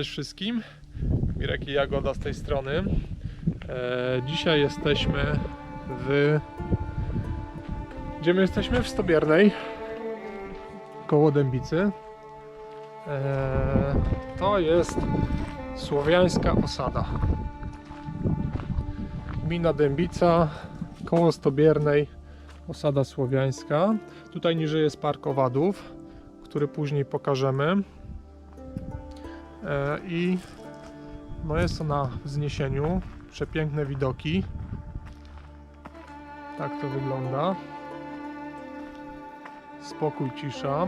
Cześć wszystkim. Mirek i Jagoda z tej strony. E, dzisiaj jesteśmy w. Gdzie my jesteśmy? W Stobiernej. Koło Dębicy. E, to jest słowiańska osada. Gmina Dębica, koło Stobiernej, osada słowiańska. Tutaj niżej jest park owadów, który później pokażemy. E, I no jest to na wzniesieniu. Przepiękne widoki. Tak to wygląda. Spokój, cisza.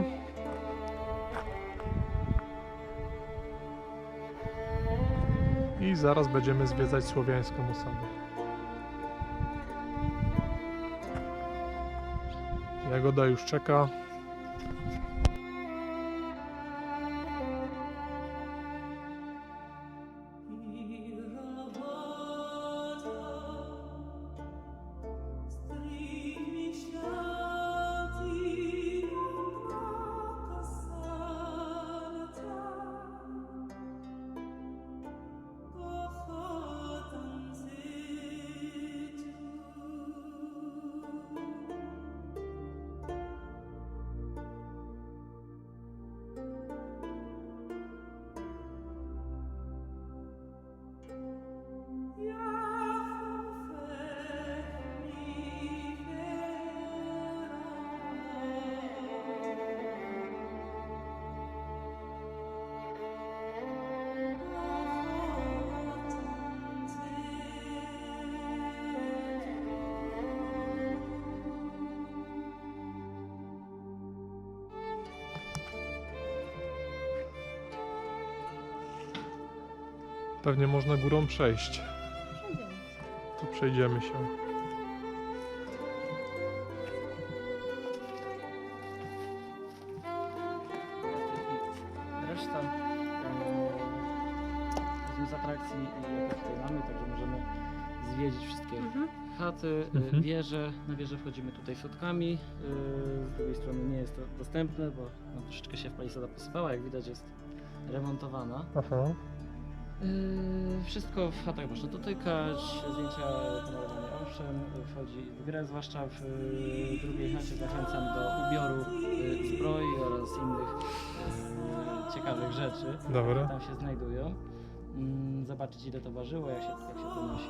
I zaraz będziemy zwiedzać słowiańską osadę. Jagoda już czeka. Pewnie można górą przejść. To przejdziemy się. Reszta e, z atrakcji, jakie tutaj mamy, także możemy zwiedzić wszystkie chaty, e, Mhm. wieże. Na wieżę wchodzimy tutaj schodkami. e, Z drugiej strony nie jest to dostępne, bo no, troszeczkę się wpalisada posypała. Jak widać jest remontowana. Aha. Yy, Wszystko w chatach można dotykać, zdjęcia kolorowane owszem, wchodzi w grę, zwłaszcza w yy, drugiej chacie zachęcam do ubioru yy, zbroi oraz innych yy, ciekawych rzeczy, Dobra. tam się znajdują. Mm, Zobaczyć ile to ważyło, jak się, jak się to nosi.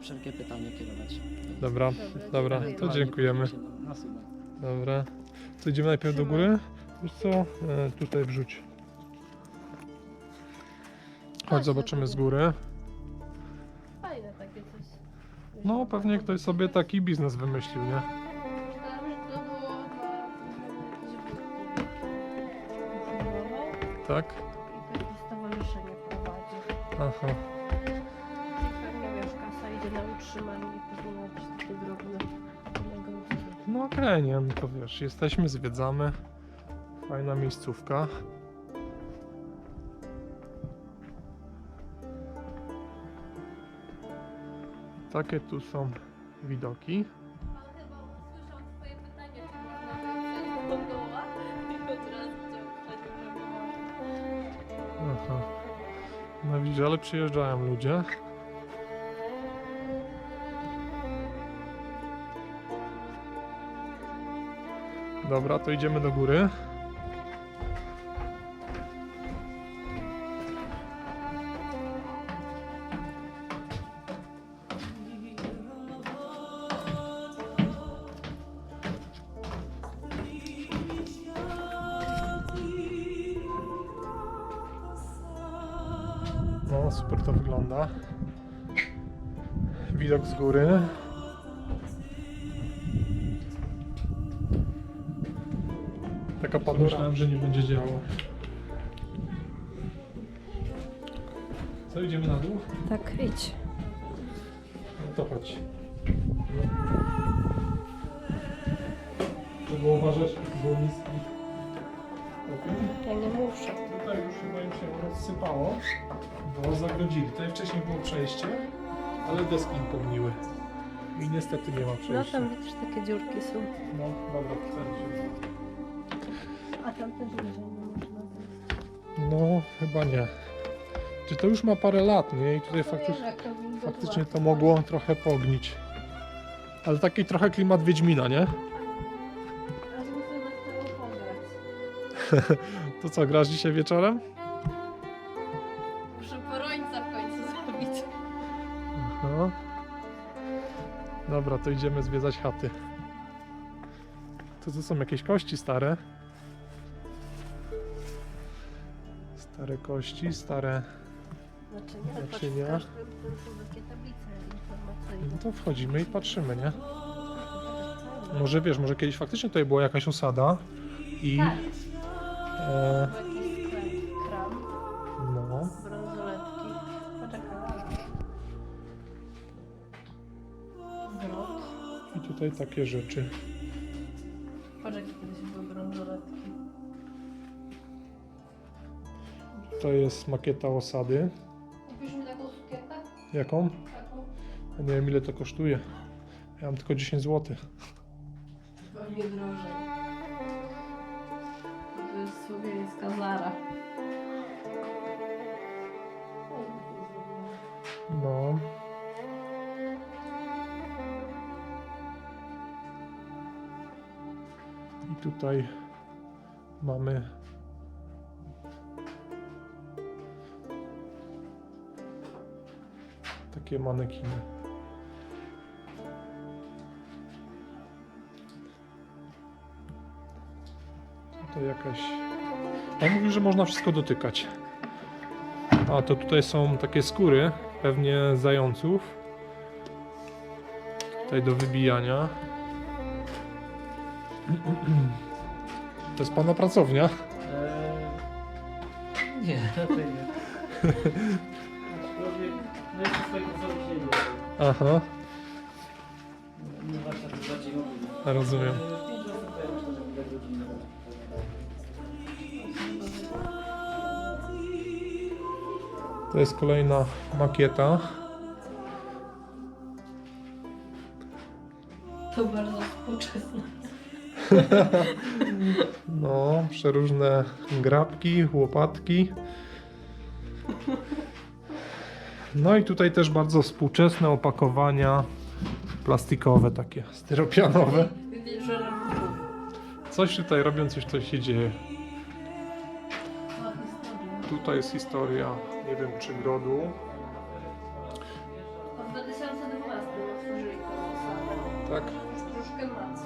Wszelkie pytania kierować. Dobra, dobra, to Ewentualnie dziękujemy. później się Na sumę. Dobra. To idziemy najpierw do góry? Wiesz co? E, tutaj wrzuć. Chodź, zobaczymy z góry. Fajne takie coś. No, pewnie ktoś sobie taki biznes wymyślił, nie? Myślałam, że to było Tak? i takie stowarzyszenie prowadzi. Aha. Pewnie wiesz, kasa idzie na utrzymanie i pewnie ma jakieś takie drobne. No okej, nie, no to wiesz, jesteśmy, zwiedzamy. Fajna miejscówka. Takie tu są widoki. Aha. No widzisz, ale przyjeżdżają ludzie. Dobra, to idziemy do góry. Co, idziemy na dół? Tak, idź. No to chodź. Trzeba uważać, bo niski. Ja nie muszę. Tutaj już chyba im się rozsypało, bo zagrodzili. Tutaj wcześniej było przejście, ale deski im pomniły. I niestety nie ma No przejścia. tam widzisz, takie dziurki są. No, dobra, wcale A tam też nie można. No, chyba nie. Czy to już ma parę lat, nie? I tutaj faktycznie, wygląda. faktycznie to mogło trochę pognić. Ale taki trochę klimat Wiedźmina, nie? To co, grasz dzisiaj wieczorem? Muszę porońca w końcu zrobić. Aha. Dobra, to idziemy zwiedzać chaty. To to są jakieś kości stare. Stare kości, stare. Naczynia. każdym tym są takie tablice informacyjne. No to wchodzimy i patrzymy, nie? Może wiesz, może kiedyś faktycznie tutaj była jakaś osada i. Tak, E, był jakiś sklep, kram, no. bransoletki. Poczekaj. Grot. I tutaj takie rzeczy. Kiedyś były bransoletki. To jest makieta osady. Jaką? Ja nie wiem ile to kosztuje. Ja mam tylko 10 zł. Pewnie drożej. To jest słowiańska Zara. No. I tutaj mamy takie manekiny. Tutaj jakaś. On mówi, że można wszystko dotykać. A to tutaj są takie skóry, pewnie zająców. Tutaj do wybijania. To jest pana pracownia. Eee, nie, raczej nie. Aczkolwiek, no to swoich Aha, Nie bardziej mobilny. rozumiem. Pięć osób godzinę. To jest kolejna makieta. To bardzo współczesne. No, przeróżne grabki, łopatki. No i tutaj też bardzo współczesne opakowania plastikowe, takie styropianowe. Coś tutaj robią, coś tutaj się dzieje. Tutaj jest historia, nie wiem czy grodu. W 2012 otworzyli. Tak, Stróżkę Mac.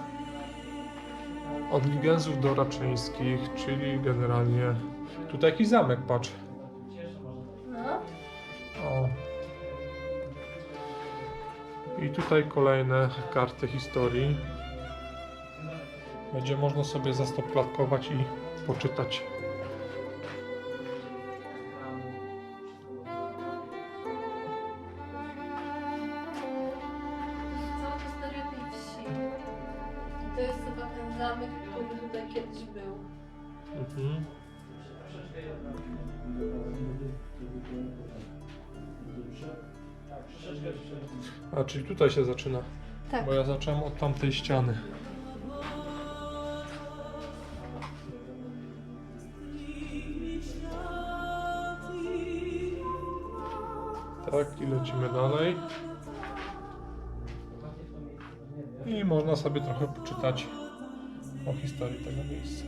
od Ligenzów do Raczyńskich, czyli generalnie... Tutaj jakiś zamek, patrz. O. I tutaj kolejne karty historii. Będzie można sobie zastopklatkować i poczytać. A, czyli tutaj się zaczyna. Tak. Bo ja zacząłem od tamtej ściany. Tak, i lecimy dalej. I można sobie trochę poczytać o historii tego miejsca.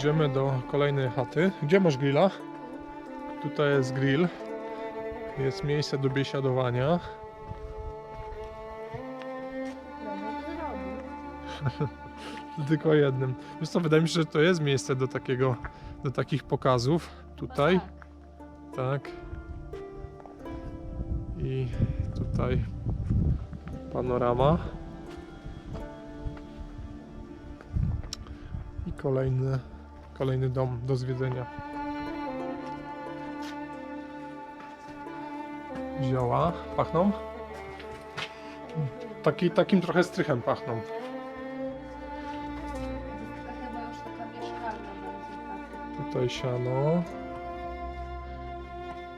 Idziemy do kolejnej chaty. Gdzie masz grilla? Tutaj jest grill. Jest miejsce do biesiadowania. Tylko jednym. Wiesz co, wydaje mi się, że to jest miejsce do takiego, do takich pokazów. Tutaj, tak. I tutaj panorama. I kolejny, kolejny dom do zwiedzenia. Zioła pachną? Taki, takim trochę strychem pachną. Tutaj siano.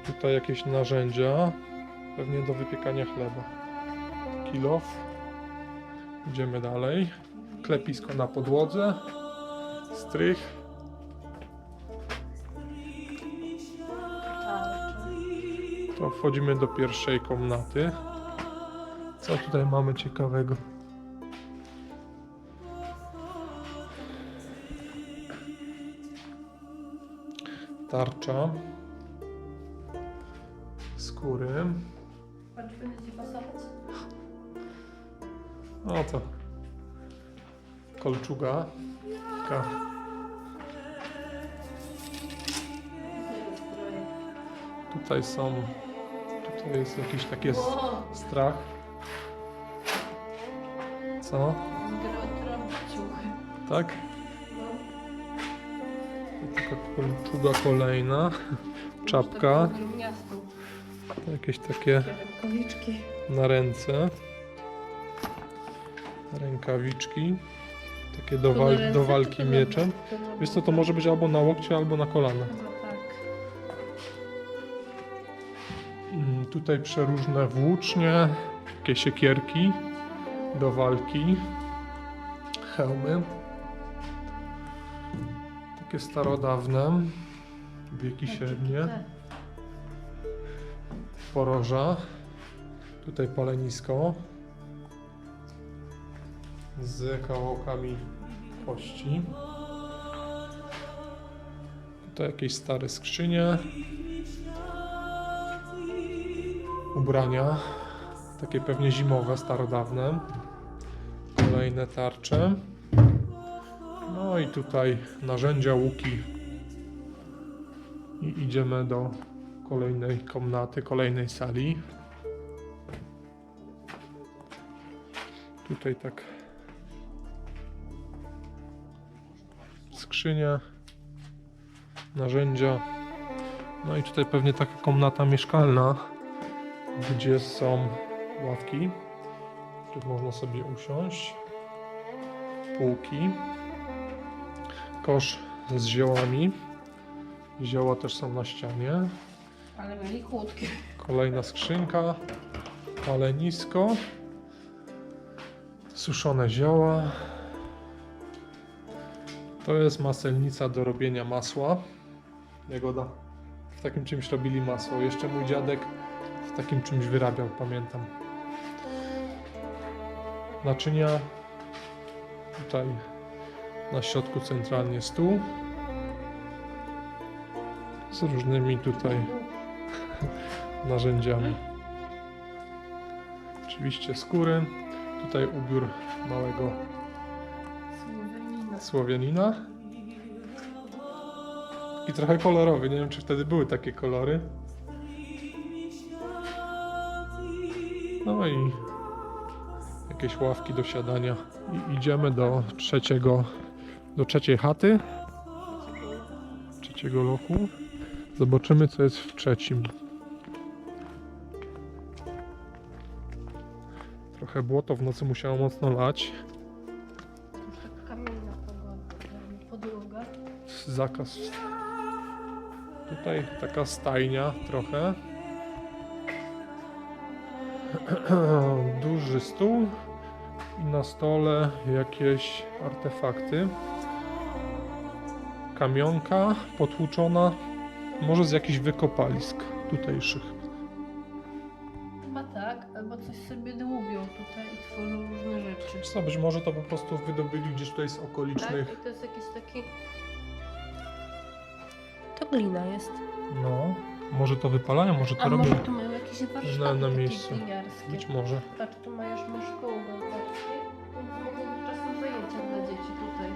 Tutaj jakieś narzędzia, pewnie do wypiekania chleba. Kilof. Idziemy dalej. Klepisko na podłodze. Strych. To wchodzimy do pierwszej komnaty. Co tutaj mamy ciekawego? Tarcza. Skóry. Patrz, będzie ci pasować? No to kolczuga. Taka Tutaj są. Tutaj jest jakiś taki strach. Co? Tak? Taka kolczuga kolejna. Czapka. Jakieś takie Rękawiczki. na ręce. Rękawiczki. Takie do, wal do walki mieczem. Wiesz co, to może być albo na łokcie, albo na kolana. Tutaj przeróżne włócznie, takie siekierki do walki, hełmy. Takie starodawne, wieki średnie, Tak. poroża. Tutaj palenisko z kawałkami kości. Tutaj jakieś stare skrzynie. Ubrania, takie pewnie zimowe, starodawne. Kolejne tarcze. No i tutaj narzędzia, łuki. I idziemy do kolejnej komnaty, kolejnej sali. Tutaj tak skrzynia, narzędzia. No i tutaj pewnie taka komnata mieszkalna, gdzie są ławki, w których można sobie usiąść, półki, kosz z ziołami. Zioła też są na ścianie. Ale mieli chłódki. Kolejna skrzynka, palenisko, suszone zioła. To jest maselnica do robienia masła. Jagoda. W takim czymś robili masło. Jeszcze mój dziadek w takim czymś wyrabiał, pamiętam. Naczynia. Tutaj na środku centralnie stół. Z różnymi tutaj narzędziami. Oczywiście skóry. Tutaj ubiór małego. Słowianina. I trochę kolorowy. Nie wiem, czy wtedy były takie kolory. No i jakieś ławki do siadania. I idziemy do trzeciego, do trzeciej chaty. Trzeciego lochu. Zobaczymy, co jest w trzecim. Trochę błoto w nocy musiało mocno lać. Kamienna. Podłoga. zakaz. Tutaj taka stajnia trochę. Duży stół i na stole jakieś artefakty. Kamionka potłuczona, może z jakichś wykopalisk tutejszych. Chyba tak, albo coś sobie dłubią tutaj i tworzą różne rzeczy. Wiesz Co, być może to po prostu wydobyli gdzieś tutaj z Tak? okolicznych. I to jest jakiś taki... To glina jest. No, może to wypalają, może to A robią. może tu mają jakieś warsztaty Na- na takie miejscu. Gliniarskie. Być może. Patrz, tu masz, masz szkołę gałgarskie, więc mogą być czasem zajęcia dla dzieci tutaj.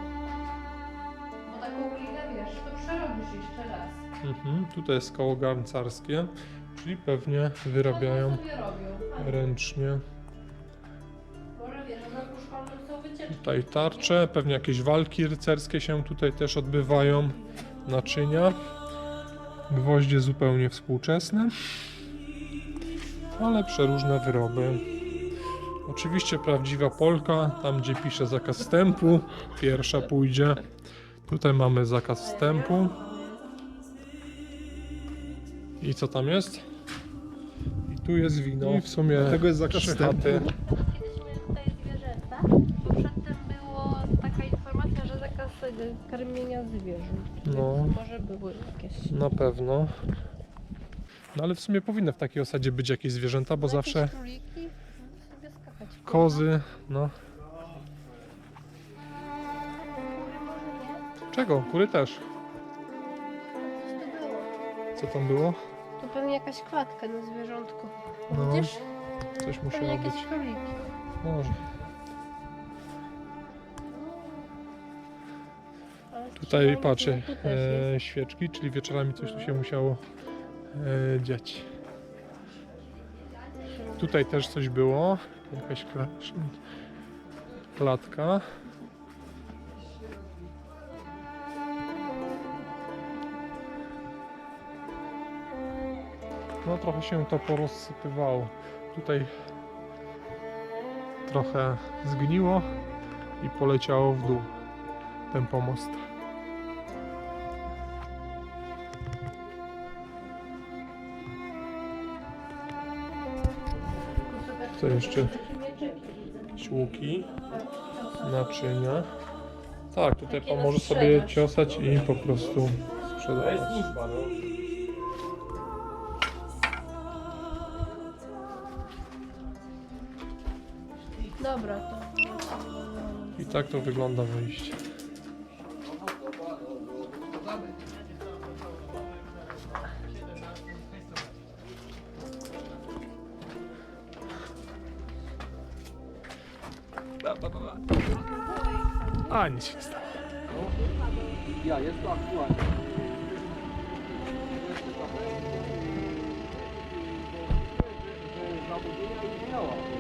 Bo taką glinę, wiesz, to przerobisz jeszcze raz. Mhm, tutaj jest koło garncarskie, czyli pewnie wyrabiają robią. A, ręcznie. Może wiesz, na są wycieczki. Tutaj tarcze, pewnie jakieś walki rycerskie się tutaj też odbywają. Naczynia. Gwoździe zupełnie współczesne. Ale przeróżne wyroby. Oczywiście prawdziwa Polka, tam gdzie pisze zakaz wstępu, pierwsza pójdzie. Tutaj mamy zakaz wstępu. I co tam jest? I tu jest wino. I w sumie Tego jest zakaz wstępu. chaty. Kiedyś mieli tutaj zwierzęta, bo przedtem było taka informacja, że zakaz karmienia zwierząt. No. Może były jakieś. Na pewno. No ale w sumie powinny w takiej osadzie być jakieś zwierzęta, bo No, zawsze Króliki, no, sobie skakać. kozy, no. Czego? Kury też. Coś tu było. Co tam było? Tu pewnie jakaś klatka na zwierzątku. No. Widzisz? Coś Pewnie musiało być. jakieś króliki. Może. Ale Tutaj patrzę, tu też jest. e, świeczki, czyli wieczorami coś tu się musiało dziać. Tutaj też coś było, jakaś kla- klatka. No trochę się to porozsypywało. Tutaj trochę zgniło i poleciało w dół ten pomost. Co jeszcze? Śłuki, naczynia. Tak, tutaj pan może sobie ciosać i po prostu sprzedawać. Dobra, to. I tak to wygląda wejście. A, nic się nie stało. Ja, jest to aktualnie. Zabudowania już miała.